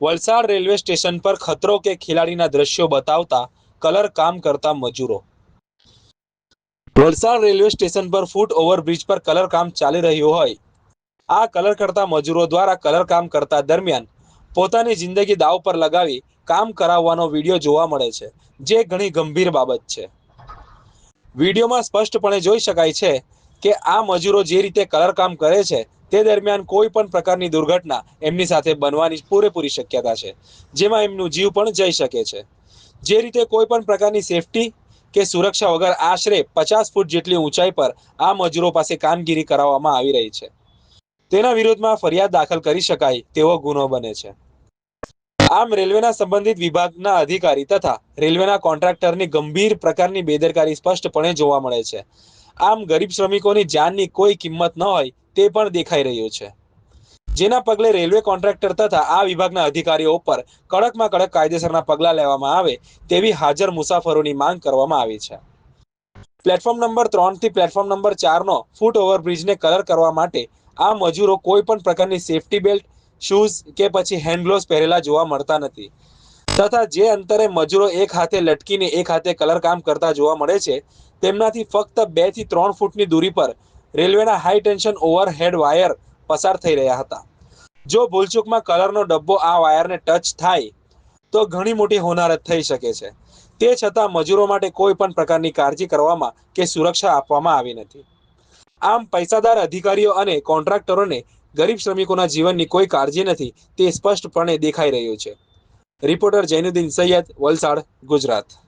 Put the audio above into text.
Valsad railway station પર ખતરો કે ખિલાડીના દ્રશ્યો બતાવતા કલર કામ કરતા મજૂરો. વલસાડ રેલવે સ્ટેશન પર ફૂટ ઓવરબ્રિજ પર કલર કામ ચાલી રહ્યું હોય. આ કલર કરતા મજૂરો દ્વારા કલર કામ કરતા દરમિયાન પોતાની જિંદગી દાવ પર લગાવી કામ કરાવવાનો વીડિયો જોવા મળે છે, જે ઘણી ગંભીર બાબત છે. વિડીયોમાં સ્પષ્ટપણે જોઈ શકાય છે કે આ મજૂરો જે રીતે કલર કામ કરે છે, તે દરમિયાન કોઈ પણ પ્રકારની દુર્ઘટના એમની સાથે બનવાની પૂરેપૂરી શક્યતા છે, જેમાં એમનું જીવ પણ જઈ શકે છે. જે રીતે કોઈ પણ પ્રકારની સેફટી કે સુરક્ષા વગર આશરે પચાસ ફૂટ જેટલી ઊંચાઈ પર આ મજૂરો પાસે કામગીરી કરાવવામાં આવી રહી છે. તેના વિરોધમાં ફરિયાદ દાખલ કરી શકાય તેવો ગુનો બને છે. આમ રેલવેના સંબંધિત વિભાગના અધિકારી તથા રેલવેના કોન્ટ્રાક્ટરની ગંભીર પ્રકારની બેદરકારી સ્પષ્ટપણે જોવા મળે છે. આમ ગરીબ શ્રમિકોની જાનની કોઈ કિંમત ન હોય તે પણ દેખાઈ રહ્યું છે. જેના પગલે રેલવે કોન્ટ્રાક્ટર તથા આ વિભાગના અધિકારીઓ ઉપર કડકમાં કડક કાયદેસરના પગલાં લેવામાં આવે તેવી હાજર મુસાફરોની માંગ કરવામાં આવી છે. પ્લેટફોર્મ નંબર ત્રણથી પ્લેટફોર્મ નંબર ચારનો ફૂટ ઓવરબ્રિજને કલર કરવા માટે આ મજૂરો કોઈ પણ પ્રકારની સેફટી બેલ્ટ, શૂઝ કે પછી હેન્ડ પહેરેલા જોવા મળતા નથી. તથા જે અંતરે મજૂરો એક હાથે લટકીને એક હાથે કલર કામ કરતા જોવા મળે છે, તેમનાથી ફક્ત બેથી ત્રણ ફૂટની દૂરી પર રેલવેના હાઈ ટેન્શન ઓવરહેડ વાયર પસાર થઈ રહ્યા હતા. જો ભૂલચૂકમાં કલરનો ડબ્બો આ વાયરને ટચ થાય, તો ઘણી મોટી હોનારત થઈ શકે છે. તે છતાં મજૂરો માટે કોઈ પણ પ્રકારની કાળજી કરવામાં કે સુરક્ષા આપવામાં આવી નથી. આમ પૈસાદાર અધિકારીઓ અને કોન્ટ્રાક્ટરોને ગરીબ શ્રમિકોના જીવનની કોઈ કાળજી નથી, તે સ્પષ્ટપણે દેખાઈ રહ્યું છે. રિપોર્ટર જૈનુદ્દીન સૈયદ વલસાડ ગુજરાત.